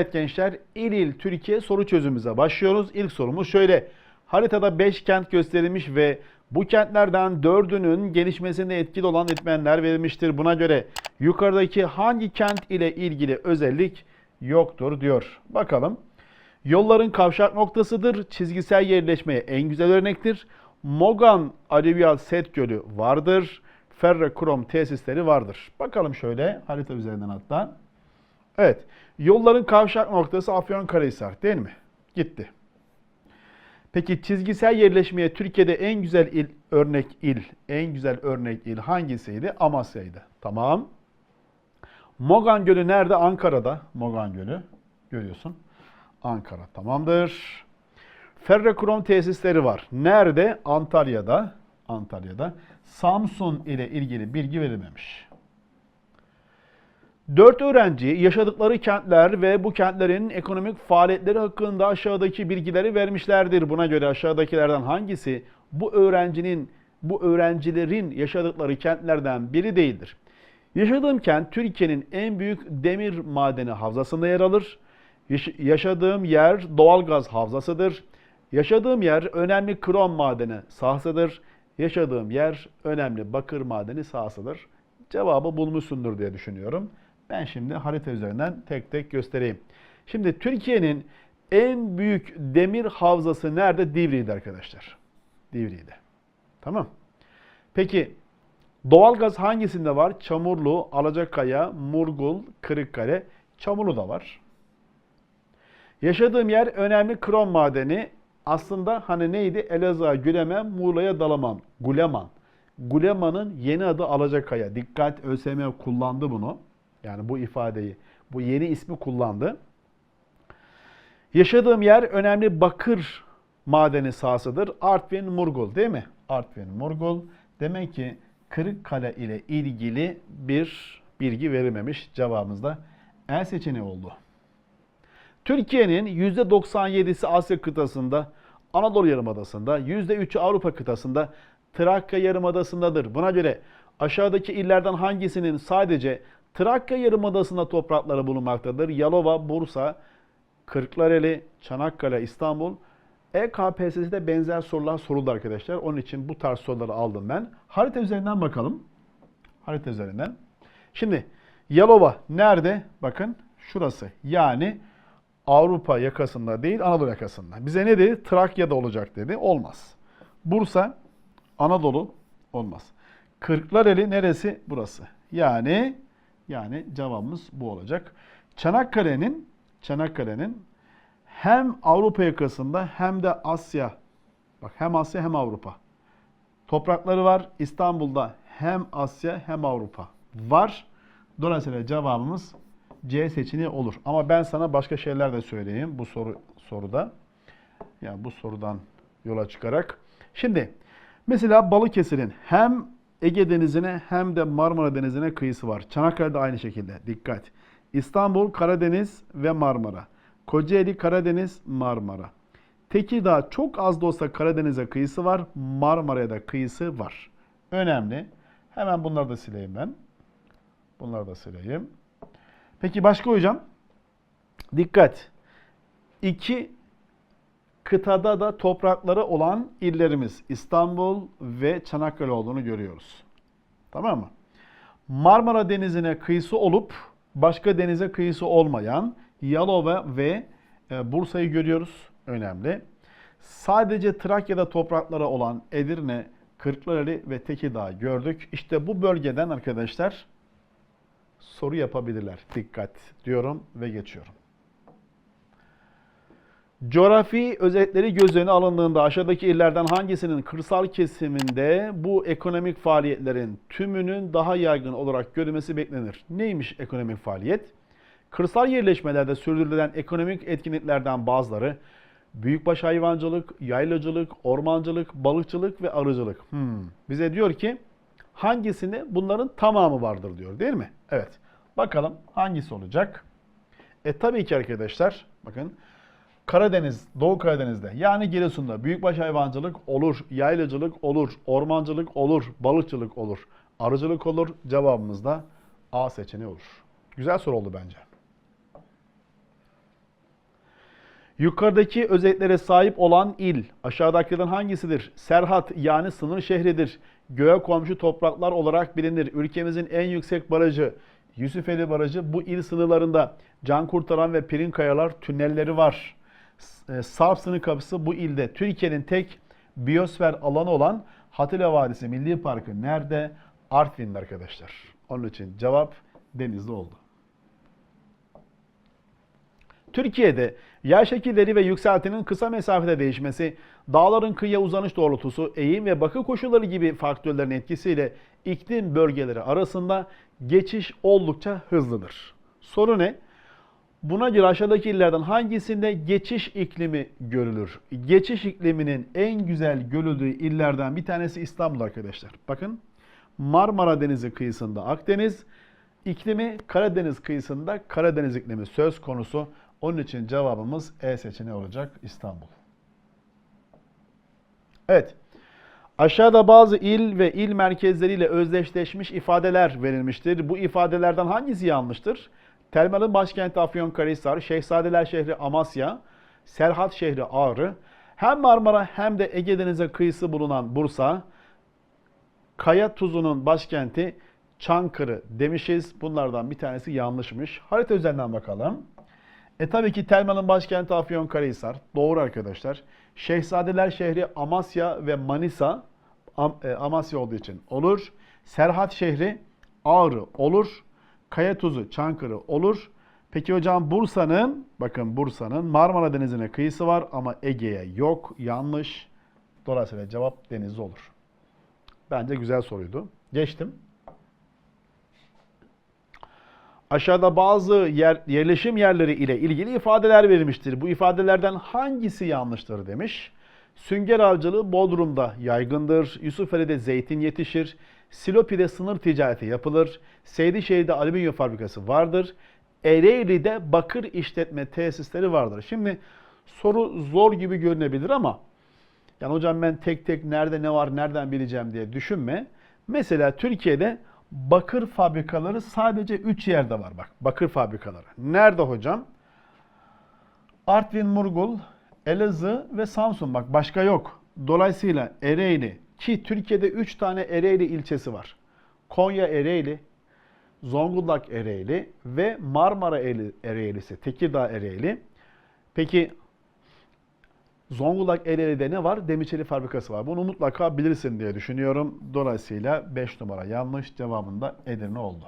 Evet gençler, İl İl Türkiye soru çözümümüze başlıyoruz. İlk sorumuz şöyle. Haritada 5 kent gösterilmiş ve bu kentlerden 4'ünün gelişmesinde etkili olan etmenler verilmiştir. Buna göre yukarıdaki hangi kent ile ilgili özellik yoktur diyor. Bakalım. Yolların kavşak noktasıdır. Çizgisel yerleşmeye en güzel örnektir. Mogan alüvyal set gölü vardır. Ferrokrom tesisleri vardır. Bakalım şöyle harita üzerinden hatta. Evet. Yolların kavşak noktası Afyonkarahisar değil mi? Gitti. Peki çizgisel yerleşmeye Türkiye'de en güzel il, örnek il, en güzel örnek il hangisiydi? Amasya'ydı. Tamam. Mogan Gölü nerede? Ankara'da. Mogan Gölü. Görüyorsun. Ankara. Tamamdır. Ferrokrom tesisleri var. Nerede? Antalya'da. Antalya'da. Samsun ile ilgili bilgi verilmemiş. Dört öğrenci yaşadıkları kentler ve bu kentlerin ekonomik faaliyetleri hakkında aşağıdaki bilgileri vermişlerdir. Buna göre aşağıdakilerden hangisi bu öğrencinin, bu öğrencilerin yaşadıkları kentlerden biri değildir? Yaşadığım kent Türkiye'nin en büyük demir madeni havzasında yer alır. Yaş- yaşadığım yer doğalgaz havzasıdır. Yaşadığım yer önemli krom madeni sahasıdır. Yaşadığım yer önemli bakır madeni sahasıdır. Cevabı bulmuşsundur diye düşünüyorum. Ben şimdi harita üzerinden tek tek göstereyim. Şimdi Türkiye'nin en büyük demir havzası nerede? Divriği'de arkadaşlar. Divriği'de. Tamam. Peki doğalgaz hangisinde var? Çamurlu, Alacakaya, Murgul, Kırıkkale. Çamurlu da var. Yaşadığım yer önemli krom madeni. Aslında hani neydi? Elazığ'a gülemem, Muğla'ya dalamam. Guleman. Guleman'ın yeni adı Alacakaya. Dikkat ÖSYM kullandı bunu. Yani bu ifadeyi, bu yeni ismi kullandı. Yaşadığım yer önemli bakır madeni sahasıdır. Artvin, Murgul değil mi? Artvin, Murgul. Demek ki Kırıkkale ile ilgili bir bilgi verilmemiş. Cevabımız da E seçeneği oldu. Türkiye'nin %97'si Asya kıtasında, Anadolu Yarımadası'nda, %3'ü Avrupa kıtasında, Trakya Yarımadası'ndadır. Buna göre aşağıdaki illerden hangisinin sadece Trakya Yarımadası'nda toprakları bulunmaktadır? Yalova, Bursa, Kırklareli, Çanakkale, İstanbul. EKPSS'de benzer sorular soruldu arkadaşlar. Onun için bu tarz soruları aldım ben. Harita üzerinden bakalım. Harita üzerinden. Şimdi Yalova nerede? Bakın şurası. Yani Avrupa yakasında değil Anadolu yakasında. Bize ne dedi? Trakya'da olacak dedi. Olmaz. Bursa Anadolu olmaz. Kırklareli neresi? Burası. Yani yani cevabımız bu olacak. Çanakkale'nin Çanakkale'nin hem Avrupa yakasında hem de Asya bak hem Asya hem Avrupa toprakları var. İstanbul'da hem Asya hem Avrupa var. Dolayısıyla cevabımız C seçeneği olur. Ama ben sana başka şeyler de söyleyeyim bu soru soruda. Yani bu sorudan yola çıkarak. Şimdi mesela Balıkesir'in hem Ege Denizi'ne hem de Marmara Denizi'ne kıyısı var. Çanakkale'de aynı şekilde. Dikkat. İstanbul, Karadeniz ve Marmara. Kocaeli, Karadeniz, Marmara. Tekirdağ çok az da olsa Karadeniz'e kıyısı var. Marmara'ya da kıyısı var. Önemli. Hemen bunları da sileyim ben. Bunları da sileyim. Peki başka hocam? Dikkat. İki kıtada da toprakları olan illerimiz İstanbul ve Çanakkale olduğunu görüyoruz. Tamam mı? Marmara Denizi'ne kıyısı olup başka denize kıyısı olmayan Yalova ve e, Bursa'yı görüyoruz. Önemli. Sadece Trakya'da toprakları olan Edirne, Kırklareli ve Tekirdağ gördük. İşte bu bölgeden arkadaşlar soru yapabilirler. Dikkat diyorum ve geçiyorum. Coğrafi özellikleri göz önüne alındığında aşağıdaki illerden hangisinin kırsal kesiminde bu ekonomik faaliyetlerin tümünün daha yaygın olarak görülmesi beklenir? Neymiş ekonomik faaliyet? Kırsal yerleşmelerde sürdürülen ekonomik etkinliklerden bazıları büyükbaş hayvancılık, yaylacılık, ormancılık, balıkçılık ve arıcılık. Hmm. Bize diyor ki hangisinde bunların tamamı vardır diyor değil mi? Evet. Bakalım hangisi olacak? E tabii ki arkadaşlar bakın Karadeniz, Doğu Karadeniz'de yani Giresun'da büyükbaş hayvancılık olur, yaylacılık olur, ormancılık olur, balıkçılık olur, arıcılık olur. Cevabımız da A seçeneği olur. Güzel soru oldu bence. Yukarıdaki özelliklere sahip olan il aşağıdakilerden hangisidir? Serhat yani sınır şehridir. Göğe komşu topraklar olarak bilinir. Ülkemizin en yüksek barajı Yusufeli Barajı bu il sınırlarında can kurtaran ve pirin kayalar tünelleri var. E, Sarp sınır kapısı bu ilde. Türkiye'nin tek biyosfer alanı olan Hatile Vadisi Milli Parkı nerede? Artvin'de arkadaşlar. Onun için cevap denizde oldu. Türkiye'de yer şekilleri ve yükseltinin kısa mesafede değişmesi, dağların kıyıya uzanış doğrultusu, eğim ve bakı koşulları gibi faktörlerin etkisiyle iklim bölgeleri arasında geçiş oldukça hızlıdır. Soru ne? Buna göre aşağıdaki illerden hangisinde geçiş iklimi görülür? Geçiş ikliminin en güzel görüldüğü illerden bir tanesi İstanbul arkadaşlar. Bakın Marmara Denizi kıyısında Akdeniz, iklimi Karadeniz kıyısında Karadeniz iklimi söz konusu. Onun için cevabımız E seçeneği olacak İstanbul. Evet. Aşağıda bazı il ve il merkezleriyle özdeşleşmiş ifadeler verilmiştir. Bu ifadelerden hangisi yanlıştır? Telmal'ın başkenti Afyonkarahisar, Şehzadeler şehri Amasya, Serhat şehri Ağrı, hem Marmara hem de Ege Denizi kıyısı bulunan Bursa, Kaya Tuzu'nun başkenti Çankırı demişiz. Bunlardan bir tanesi yanlışmış. Harita üzerinden bakalım. E tabii ki Telman'ın başkenti Afyonkarahisar. Doğru arkadaşlar. Şehzadeler şehri Amasya ve Manisa Am- e, Amasya olduğu için olur. Serhat şehri Ağrı olur. Kaya Tuzu Çankırı olur. Peki hocam Bursa'nın bakın Bursa'nın Marmara Denizi'ne kıyısı var ama Ege'ye yok. Yanlış. Dolayısıyla cevap Denizli olur. Bence güzel soruydu. Geçtim. Aşağıda bazı yer, yerleşim yerleri ile ilgili ifadeler verilmiştir. Bu ifadelerden hangisi yanlıştır demiş. Sünger avcılığı Bodrum'da yaygındır. Yusufeli'de zeytin yetişir. Silopi'de sınır ticareti yapılır. Seydişehir'de alüminyum fabrikası vardır. Ereğli'de bakır işletme tesisleri vardır. Şimdi soru zor gibi görünebilir ama yani hocam ben tek tek nerede ne var nereden bileceğim diye düşünme. Mesela Türkiye'de bakır fabrikaları sadece 3 yerde var bak. Bakır fabrikaları. Nerede hocam? Artvin, Murgul, Elazığ ve Samsun bak başka yok. Dolayısıyla Ereğli ki Türkiye'de 3 tane Ereğli ilçesi var. Konya Ereğli, Zonguldak Ereğli ve Marmara Ereğli- Ereğlisi, Tekirdağ Ereğli. Peki Zonguldak Ereğli'de ne var? Demirçeli fabrikası var. Bunu mutlaka bilirsin diye düşünüyorum. Dolayısıyla 5 numara yanlış cevabında Edirne oldu.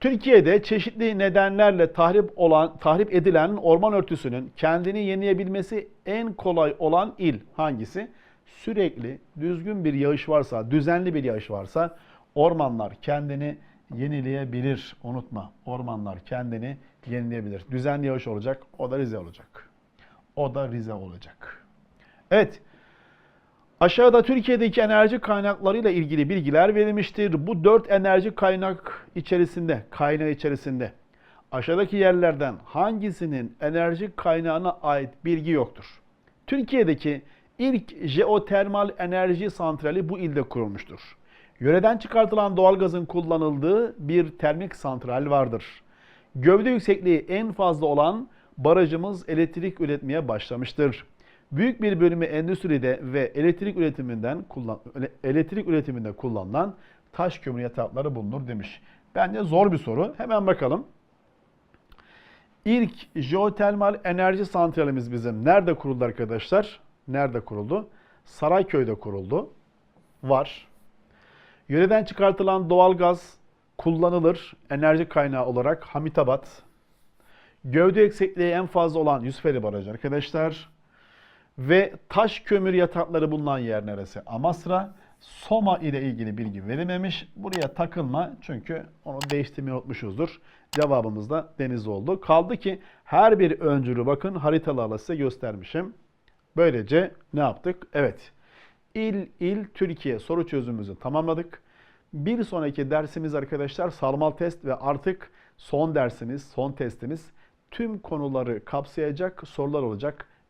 Türkiye'de çeşitli nedenlerle tahrip olan tahrip edilen orman örtüsünün kendini yenilebilmesi en kolay olan il hangisi? Sürekli düzgün bir yağış varsa, düzenli bir yağış varsa ormanlar kendini yenileyebilir. Unutma. Ormanlar kendini yenileyebilir. Düzenli yağış olacak. O da Rize olacak. O da Rize olacak. Evet. Aşağıda Türkiye'deki enerji kaynaklarıyla ilgili bilgiler verilmiştir. Bu dört enerji kaynak içerisinde, kaynağı içerisinde aşağıdaki yerlerden hangisinin enerji kaynağına ait bilgi yoktur? Türkiye'deki ilk jeotermal enerji santrali bu ilde kurulmuştur. Yöreden çıkartılan doğalgazın kullanıldığı bir termik santral vardır. Gövde yüksekliği en fazla olan barajımız elektrik üretmeye başlamıştır. Büyük bir bölümü endüstride ve elektrik üretiminden kullan elektrik üretiminde kullanılan taş kömür yatakları bulunur demiş. Bence zor bir soru. Hemen bakalım. İlk jeotermal enerji santralimiz bizim nerede kuruldu arkadaşlar? Nerede kuruldu? Sarayköy'de kuruldu. Var. Yöreden çıkartılan doğalgaz kullanılır enerji kaynağı olarak Hamitabat. Gövde yüksekliği en fazla olan Yusufeli Barajı arkadaşlar. Ve taş kömür yatakları bulunan yer neresi? Amasra. Soma ile ilgili bilgi verilmemiş. Buraya takılma çünkü onu değiştirmeyi unutmuşuzdur. Cevabımız da deniz oldu. Kaldı ki her bir öncülü bakın haritalarla size göstermişim. Böylece ne yaptık? Evet. İl il Türkiye soru çözümümüzü tamamladık. Bir sonraki dersimiz arkadaşlar sarmal test ve artık son dersimiz, son testimiz tüm konuları kapsayacak sorular olacak.